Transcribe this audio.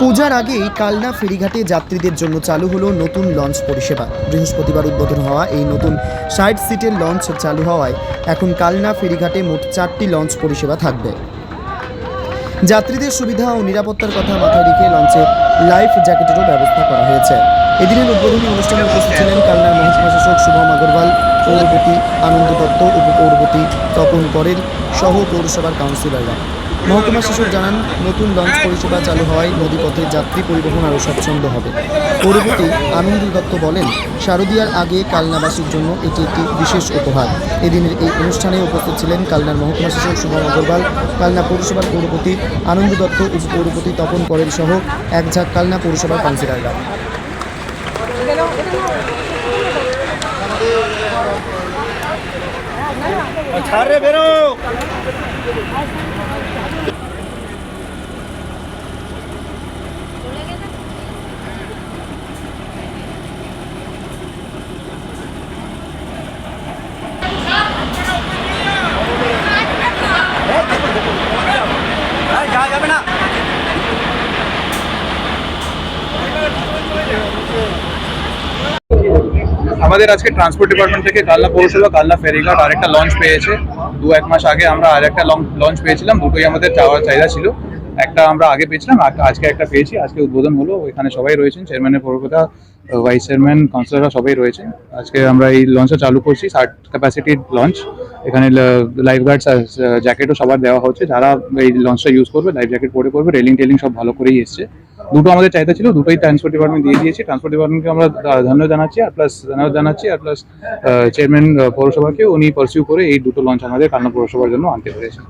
পূজার আগেই কালনা ফেরিঘাটে যাত্রীদের জন্য চালু হলো নতুন লঞ্চ পরিষেবা। বৃহস্পতিবার উদ্বোধন হওয়া এই নতুন ষাট সিটের লঞ্চ চালু হওয়ায় এখন কালনা ফেরিঘাটে মোট চারটি লঞ্চ পরিষেবা থাকবে। যাত্রীদের সুবিধা ও নিরাপত্তার কথা মাথায় রেখে লঞ্চে লাইফ জ্যাকেটেরও ব্যবস্থা করা হয়েছে। এদিনের উদ্বোধনী অনুষ্ঠানে উপস্থিত ছিলেন কালনার মহকুমা শাসক শুভম আগরওয়াল, পৌরপতি আনন্দ দত্ত, উপপৌরপতি তপন করের সহ পৌরসভার কাউন্সিলররা। মহকুমা শাসক জানান, নতুন লঞ্চ পরিষেবা চালু হওয়ায় নদীপথে যাত্রী পরিবহন আরও স্বচ্ছন্দ হবে। পৌরপতি আনন্দ দত্ত বলেন, শারদীয়ার আগে কালনাবাসীর জন্য এটি একটি বিশেষ উপহার। এদিনের এই অনুষ্ঠানে উপস্থিত ছিলেন কালনার মহকুমা শাসক শুভম আগরওয়াল কালনা পৌরসভার পৌরপতি আনন্দ দত্ত উপপৌরপতি তপন করেন সহ এক ঝাঁক কালনা পৌরসভার কাউন্সিলররা। আমাদের আজকে ট্রান্সপোর্ট ডিপার্টমেন্ট থেকে কালনা পৌরসভা, কালনা ফেরিঘাট আরেকটা লঞ্চ পেয়েছে। দু এক মাস আগে আমরা আরেকটা লঞ্চ পেয়েছিলাম। দুটোই আমাদের চাওয়ার চাহিদা ছিল। একটা আমরা আগে পেয়েছিলাম আজকে একটা পেয়েছি। আজকে উদ্বোধন হলো এখানে সবাই রয়েছেন। চেয়ারম্যানের পৌরকথা ভাইস চেয়ারম্যান কাউন্সিলররা সবাই রয়েছেন। আজকে আমরা এই লঞ্চটা চালু করছি, ষাট ক্যাপাসিটির লঞ্চ এখানে লাইফ গার্ডস জ্যাকেটও সবার দেওয়া হচ্ছে। যারা এই লঞ্চটা ইউজ করবে লাইফ জ্যাকেট পরে করবে রেলিং টেলিং সব ভালো করেই এসছে। দুটো আমাদের চাহিদা ছিল, দুটোই ট্রান্সপোর্ট ডিপার্টমেন্ট দিয়ে দিয়েছি। ট্রান্সপোর্ট ডিপার্টমেন্টকে আমরা ধন্যবাদ জানাচ্ছি, আর প্লাস ধন্যবাদ জানাচ্ছি, আর প্লাস চেয়ারম্যান পৌরসভাকে উনি পারসিউ করে এই দুটো লঞ্চ আমাদের কান্না পৌরসভার জন্য আনতে পেরেছেন।